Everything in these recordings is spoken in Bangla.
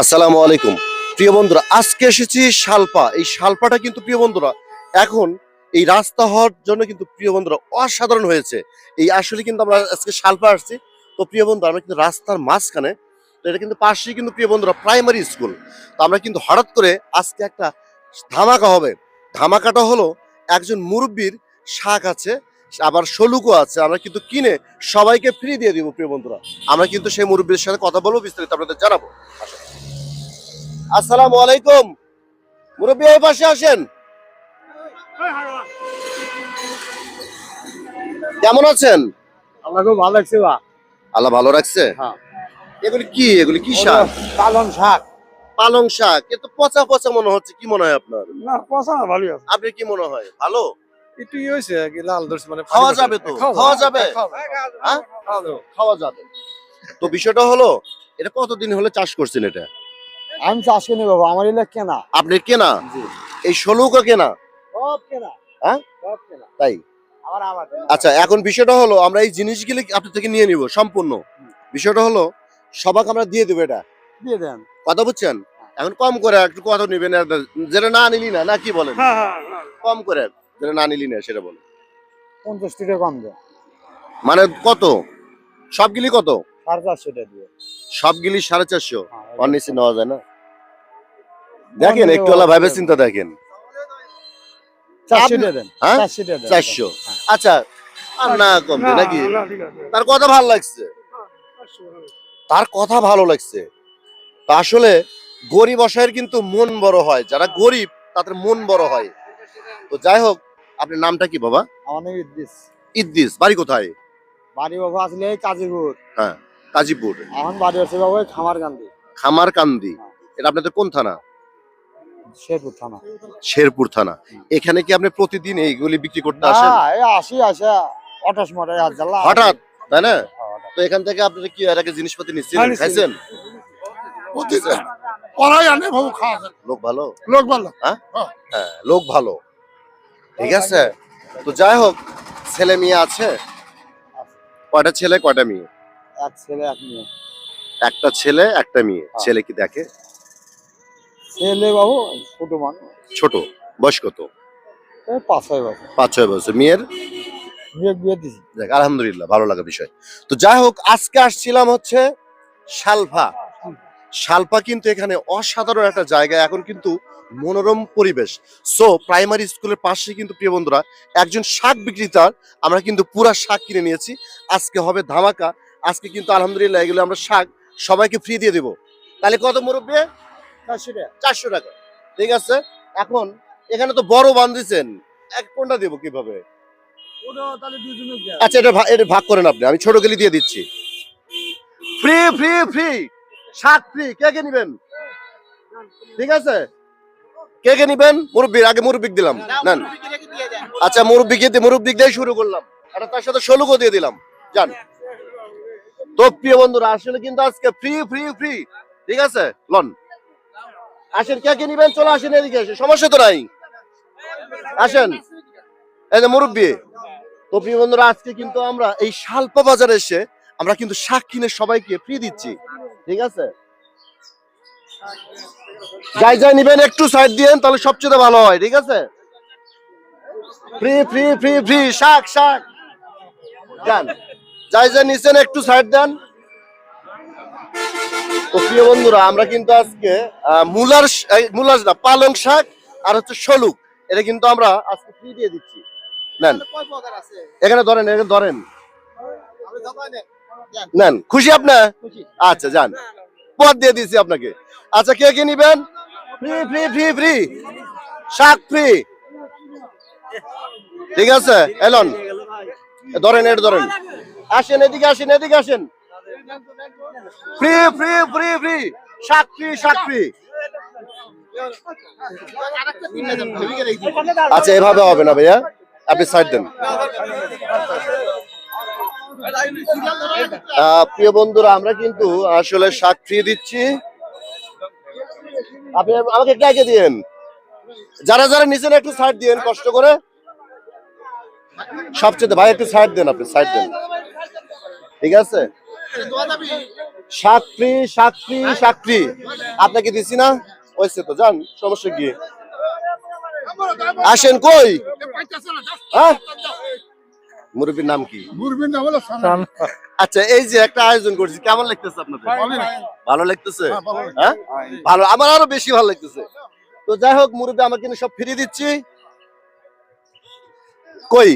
আসসালামু আলাইকুম। প্রিয় বন্ধুরা, আজকে এসেছি শালপা। এই শালপাটা কিন্তু প্রিয় বন্ধুরা, এখন এই রাস্তা হওয়ার জন্য কিন্তু প্রিয় বন্ধুরা অসাধারণ হয়েছে। এই আসলে কিন্তু আমরা আজকে শালপা আসছি। তো প্রিয় বন্ধু আমরা কিন্তু রাস্তার মাঝখানে, তো এটা কিন্তু পাশেই কিন্তু প্রিয় বন্ধুরা প্রাইমারি স্কুল তো আমরা কিন্তু হঠাৎ করে আজকে একটা ধামাকা হবে। ধামাকাটা হলো একজন মুরব্বীর শাক আছে, আবার সলুকও আছে। আমরা কিন্তু কিনে সবাইকে ফ্রি দিয়ে দিব, প্রিয় বন্ধুরা। আমরা কিন্তু সেই মুরব্বীর সাথে কথা বলব, বিস্তারিত আপনাদের জানাব। আসসালামু আলাইকুম। মুরব্বী এই পাশে আসেন। কেমন আছেন? আমার খুব ভালো লাগছে বা। আল্লাহ ভালো রাখছে? হ্যাঁ। এগুলি কি? এগুলি কি শাক? পালন শাক। পালং শাক। এ তো পচা পচা মনে হচ্ছে। কি মনে হয় আপনার? না পচা না ভালোই আছে। আপনি কি মনে হয়? ভালো? একটু ই হয়েছে কি লাল ধরছে মানে খাওয়া যাবে তো? খাওয়া যাবে? হ্যাঁ? খাওয়া যাবে। তো বিষয়টা হলো এটা কতদিন হলে চাষ করছেন এটা? আমি চাষ করি বাবা। আমার এলাকা কেনা। আপনি কেনা? এই সলুকা কেনা? সব কেনা। হ্যাঁ? সব কেনা। তাই? আমার আমার আচ্ছা এখন বিষয়টা হলো আমরা এই জিনিসগুলি আপনার থেকে নিয়ে নিব সম্পূর্ণ। বিষয়টা হলো সবাক আমরা দিয়ে দেবো এটা। দিয়ে দেন। কথা বুঝছেন? এখন কম করে একটু কত নিবেন যেটা না নিলি না না কি বলেন? হ্যাঁ হ্যাঁ কম করে যেটা না নিলি না সেটা বলেন। পঞ্চাশ টাকা কম দেন। মানে কত? সবগুলি কত? সাড়ে চারশো টাকা দিয়ে। সবগুলি সাড়ে চারশো। হ্যাঁ, নিচে নেওয়া যায় না। দেখেন একটু হলা ভাবে চিন্তা দেখেন। চারশো হ্যাঁ? হ্যাঁ। আচ্ছা আর না কমবে নাকি? তার কথা ভালো লাগছে। তার কথা ভালো লাগছে। তা আসলে গরিব অসহায়ের কিন্তু মন বড় হয়। যারা গরিব তাদের মন বড় হয়। তো যাই হোক আপনার নামটা কি বাবা? আমার নাম ইদ্রিস। ইদ্দিস বাড়ি কোথায়? বাড়ি বাবা আসলে কাজীপুর। কাজীপুর। আমার বাড়ি আছে বাবা ওই খামার গান্ধী খামার কান্দি এটা আপনাদের কোন থানা? শেরপুর থানা। শেরপুর থানা। এখানে কি আপনি প্রতিদিন এইগুলি বিক্রি করতে আসেন? আসি আসা অটাশ মটাই হঠাৎ তাই না? হ্যাঁ, তো এখান থেকে আপনারা কি এর আগে জিনিসপাতি নিচ্ছিলেন হ্যাঁ। খাইছেন? পড়াই আনে বাবু খাওয়া লোক ভালো? লোক ভালো। হ্যাঁ? লোক ভালো। ঠিক আছে। তো যাই হোক ছেলে মেয়ে আছে। কয়টা ছেলে কয়টা মেয়ে? এক ছেলে এক মেয়ে। একটা ছেলে একটা মেয়ে। হ্যাঁ। ছেলে কি দেখে? ছেলে বাবু ছোট মানুষ। ছোট। বয়স কত? পাঁচ ছয় বছর। পাঁচ ছয় বছর। মেয়ের? বিয়ে বিয়ে দিছি। দেখ আলহামদুলিল্লাহ ভালো লাগা বিষয়। তো যাই হোক আজকে আসছিলাম হচ্ছে শালফা। শালপা কিন্তু এখানে অসাধারণ একটা জায়গা। এখন কিন্তু মনোরম পরিবেশ। সো প্রাইমারি স্কুলের পাশে কিন্তু প্রিয় বন্ধুরা একজন শাক বিক্রেতার আমরা কিন্তু পুরা শাক কিনে নিয়েছি। আজকে হবে ধামাকা। আজকে কিন্তু আলহামদুলিল্লাহ এগুলো আমরা শাক সবাইকে ফ্রি দিয়ে দেবো। তাহলে কত মুরব্বী? চারশো টাকা। চারশো টাকা। ঠিক আছে? এখন এখানে তো বড় বান্ধিছেন। এক কোনটা দেবো কীভাবে? আচ্ছা এটা এটা ভাগ করেন আপনি। আমি ছোট গেলি দিয়ে দিচ্ছি। ফ্রি ফ্রি ফ্রি শাক ফ্রি কে কে নিবেন? ঠিক আছে? কে কে নিবেন? মুরব্বীর আগে মুরব্বিক দিলাম। নেন। আচ্ছা মুরব্বিকে মুরব্বিক দিয়ে শুরু করলাম। এটা তার সাথে ষোলোকও দিয়ে দিলাম। যান। তো প্রিয় বন্ধুরা, আসলে কিন্তু আজকে ফ্রি ফ্রি ফ্রি ঠিক আছে? লন। আসেন, কে কে নিবেন? চলে আসেন এদিকে আসেন সমস্যা তো নাই। আসেন। এই যে মুরব্বী। তো প্রিয় বন্ধুরা, আজকে কিন্তু আমরা এই শালপা বাজারে এসে আমরা কিন্তু শাক কিনে সবাইকে ফ্রি দিচ্ছি। ঠিক আছে? যাই যাই নিবেন, একটু সাইড দিয়েন, তাহলে সবচেয়ে ভালো হয়। ঠিক আছে? ফ্রি ফ্রি ফ্রি ফ্রি শাক শাক। যান। যাই যাই নিছেন একটু সাইড দেন। তো প্রিয় বন্ধুরা আমরা কিন্তু আজকে মূলার মূলার না পালং শাক আর হচ্ছে সলুক এটা কিন্তু আমরা আজকে ফ্রি দিয়ে দিচ্ছি। নেন। এখানে ধরেন এখানে ধরেন। নেন। খুশি আপনার আচ্ছা যান। পথ দিয়ে দিয়েছি আপনাকে। আচ্ছা কে কে নিবেন? ফ্রি ফ্রি ফ্রি ফ্রি শাক ফ্রি ঠিক আছে? এলন। ধরেন এটা ধরেন। আসেন, এদিকে আসেন এদিকে আসেন। ফ্রি ফ্রি ফ্রি ফ্রি শাক সাক্ষী। আচ্ছা এভাবে হবে না ভাইয়া। আপনি সাইড দেন। প্রিয় বন্ধুরা, আমরা কিন্তু আসলে ফ্রি দিচ্ছি। আপনি আমাকে একটু আগে দিয়েন? যারা যারা নিচে একটু সাইড দিয়েন, কষ্ট করে। সবচেয়ে ভাই, একটু সাইড দেন আপনি সাইড দেন। ঠিক আছে? ফ্রি শাক ফ্রি আপনাকে দিছি না? হয়েছে তো, যান, সমস্যা কি? আসেন কই? হ্যাঁ? মুরব্বীর নাম কি? আচ্ছা এই যে একটা আয়োজন করছি, কেমন লাগতেছে আপনাদের? ভালো লাগতেছে? হ্যাঁ? ভালো, আমার আরও বেশি ভালো লাগতেছে। তো যাই হোক, মুরব্বী, আমাকে সব ফ্রি দিচ্ছি। কই?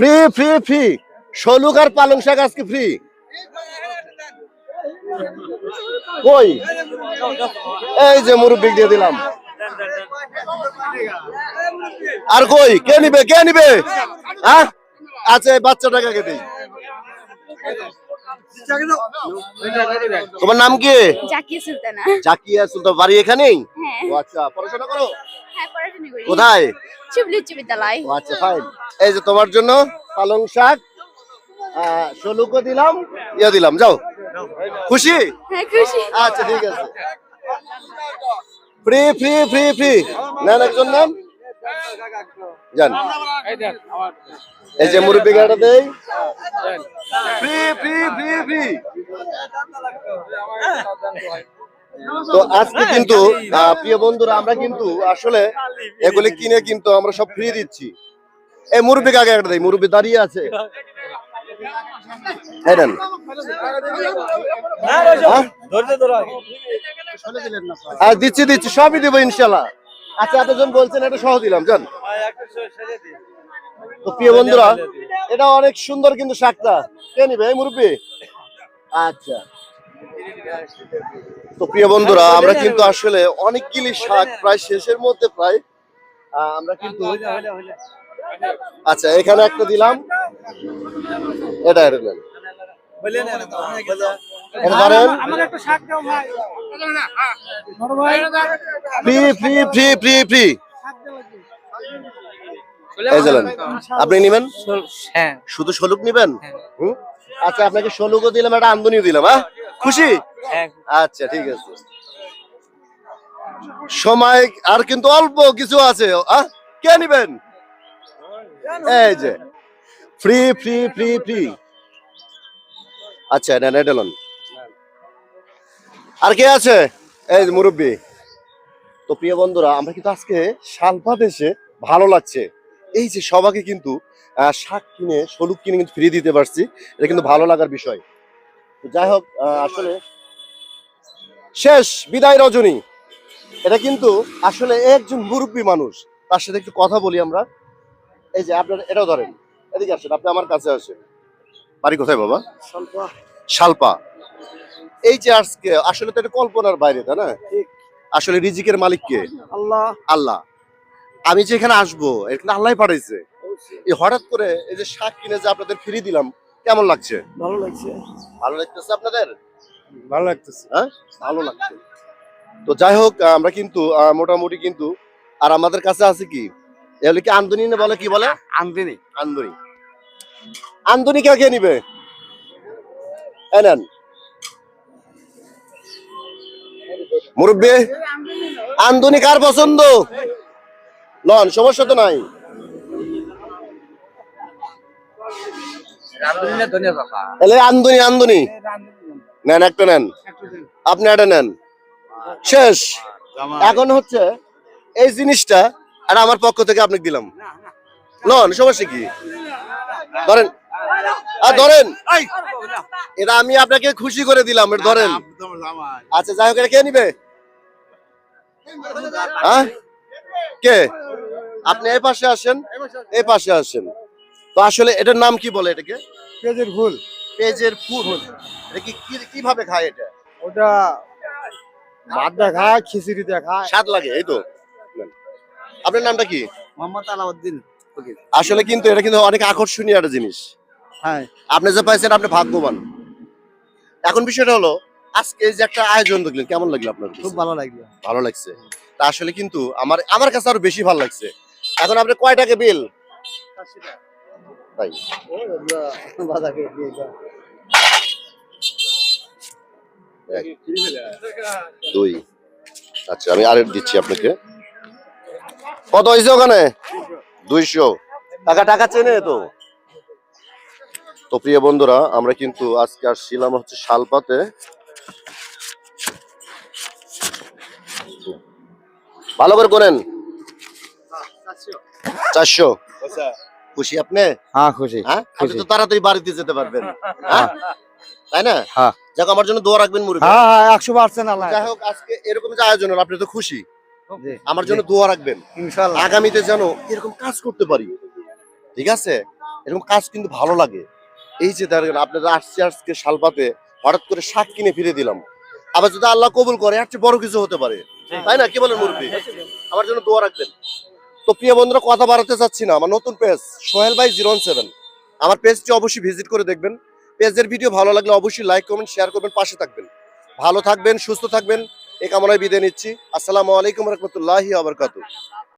Free free free. শলুক আর পালং শাক আজকে ফ্রি কই? এই যে মুরব্বী দিয়ে দিলাম। আর কই? কে নিবে? কে নিবে? হ্যাঁ? আচ্ছা এই বাচ্চাটাকে দিই। তোমার নাম কি? জাকিয়া সুলতানা। জাকিয়া সুলতান। বাড়ি এখানেই? হ্যাঁ। ও আচ্ছা পড়াশোনা করো? হ্যাঁ পড়াশোনা করি। কোথায়? শিবলি উচ্চ বিদ্যালয়। ও আচ্ছা ফাইন এই যে তোমার জন্য পালং শাক আহ, দিলাম ইয়ে দিলাম যাও। খুশি? হ্যাঁ খুশি। আচ্ছা ঠিক আছে। ফ্রি ফ্রি ফ্রি ফ্রি নেন একজন নেন। যান। এই যে মুরব্বী গাড়িটা দেই। ফ্রি ফ্রি ফ্রি ফ্রি তো আজকে কিন্তু প্রিয় বন্ধুরা আমরা কিন্তু আসলে এগুলি কিনে কিন্তু আমরা সব ফ্রি দিচ্ছি। এই মুরব্বীকে আগে একটা দেই মুরব্বী দাঁড়িয়ে আছে। হ্যাঁ? হ্যাঁ দিচ্ছি দিচ্ছি, সবই দেবো ইনশাল্লাহ আচ্ছা এতজন বলছেন, এটা সহ দিলাম, জান। তো প্রিয় বন্ধুরা, এটা অনেক সুন্দর কিন্তু শাকটা। কে নিবে, এই মুরব্বী? আচ্ছা। তো প্রিয় বন্ধুরা, আমরা কিন্তু আসলে অনেকগুলি শাক প্রায় শেষের মধ্যে প্রায় আমরা কিন্তু আচ্ছা এখানে একটা দিলাম। এটা নেন। আপনি নিবেন? হ্যাঁ। শুধু শলুক নিবেন? হুম? আচ্ছা আপনাকে শলুকও দিলাম একটা আমদনিও দিলাম হ্যাঁ? খুশি? হ্যাঁ। আচ্ছা ঠিক আছে। সময় আর কিন্তু অল্প কিছু আছে আহ? কে নিবেন? এই যে। ফ্রি ফ্রি ফ্রি ফ্রি আচ্ছা নেন এটা লন। আর কে আছে? এই মুরব্বী। তো প্রিয় বন্ধুরা, আমরা কিন্তু আজকে শালপা দেশে ভালো লাগছে। এই যে সবাকে কিন্তু শাক কিনে সলুক কিনে কিন্তু ফ্রি দিতে পারছি। এটা কিন্তু ভালো লাগার বিষয়। যাই হোক আসলে শেষ বিদায় রজনী। এটা কিন্তু আসলে একজন মুরব্বী মানুষ। তার সাথে একটু কথা বলি আমরা। এই যে আপনার, এটাও ধরেন। এদিকে আসেন আপনি আমার কাছে আসেন। বাড়ি কোথায় বাবা? শালপা। এই যে আজকে আসলে তো এটা কল্পনার বাইরে তাই না? আসলে রিজিকের মালিক কে? আল্লাহ। আল্লাহ। আমি যে এখানে আসব এখানে আল্লাহ পাঠাইছে। এই হঠাৎ করে এই যে শাক কিনে যে আপনাদের ফ্রি দিলাম কেমন লাগছে? ভালো লাগছে। ভালো লাগতেছে আপনাদের? ভালো লাগতেছে। হ্যাঁ? ভালো লাগছে। তো যাই হোক আমরা কিন্তু মোটামুটি কিন্তু আর আমাদের কাছে আছে কি? এগুলো কি আন্দনি না বলে কি বলে? আনদিনি। আন্দনি। আন্দনি কে কে নিবে? এই নেন। মুরব্বী আন্দনি কার পছন্দ? লন সমস্যা তো নাই। তাহলে আন্দনি আন্দনি। নেন একটা নেন। আপনি একটা নেন। শেষ। এখন হচ্ছে এই জিনিসটা আর আমার পক্ষ থেকে আপনাকে দিলাম। লন সমস্যা কি? ধরেন। আর ধরেন। এটা আমি আপনাকে খুশি করে দিলাম এটা ধরেন। আচ্ছা যাই হোক এটা কে নিবে? হ্যাঁ কে? আপনি এই পাশে আসেন এই পাশে আসেন। তো আসলে এটার নাম কি বলে এটাকে? পেঁয়াজের ফুল। পেজের ফুল। এটা কি কি- কীভাবে খায় এটা? ওটা ভাত দিয়ে খায় খিচুড়ি দিয়ে খায়। স্বাদ লাগে এই তো। আপনার নামটা কি? মোহাম্মদ আলাউদ্দিন। আসলে কিন্তু এটা কিন্তু অনেক আকর্ষণীয় একটা জিনিস। হ্যাঁ। আপনি যে পাইছেন আপনি ভাগ্যবান। এখন বিষয়টা হলো আজকে যে একটা আয়োজন দেখলেন কেমন লাগল আপনার খুব ভালো লাগল। ভালো লাগছে। তা আসলে কিন্তু আমার আমার কাছে আরও বেশি ভালো লাগছে। এখন আপনি কয় টাকা বিল? তাই দুই। আচ্ছা আমি আরেক দিচ্ছি আপনাকে। কত হয়েছে ওখানে? দুইশো। টাকা টাকা চেনে তো? তো প্রিয় বন্ধুরা আমরা কিন্তু আজকে আসছিলাম হচ্ছে শালপাতে। ভালো করে করেন চারশো। খুশি আপনি? হ্যাঁ খুশি। হ্যাঁ। তো তাড়াতাড়ি বাড়িতে যেতে পারবেন। হ্যাঁ। তাই না? হ্যাঁ। যাক আমার জন্য দোয়া রাখবেন মুরব্বী হ্যাঁ হ্যাঁ একশো পার্সেন্ট আল্লাহ যাই হোক আজকে এরকম যে আয়োজন হলো আপনি তো খুশি। আমার জন্য দোয়া রাখবেন। আগামীতে যেন এরকম কাজ করতে পারি। ঠিক আছে? এরকম কাজ কিন্তু ভালো লাগে। এই যে দেখেন আপনারা আসছে আজকে শালপাতে হঠাৎ করে শাক কিনে ফিরে দিলাম। আবার যদি আল্লাহ কবুল করে চেয়ে বড় কিছু হতে পারে। তাই না? কি বলেন মুরব্বী? আমার জন্য দোয়া রাখবেন। তো প্রিয় বন্ধুরা কথা বাড়াতে চাচ্ছি না। আমার নতুন পেজ সোহেল ভাই জিরো সেভেন। আমার পেজটি অবশ্যই ভিজিট করে দেখবেন। পেজের ভিডিও ভালো লাগলে অবশ্যই লাইক কমেন্ট শেয়ার করবেন পাশে থাকবেন। ভালো থাকবেন সুস্থ থাকবেন। এই কামনায় বিদায় নিচ্ছি। আসসালামু আলাইকুম রহমতুল্লাহি আবরকাতু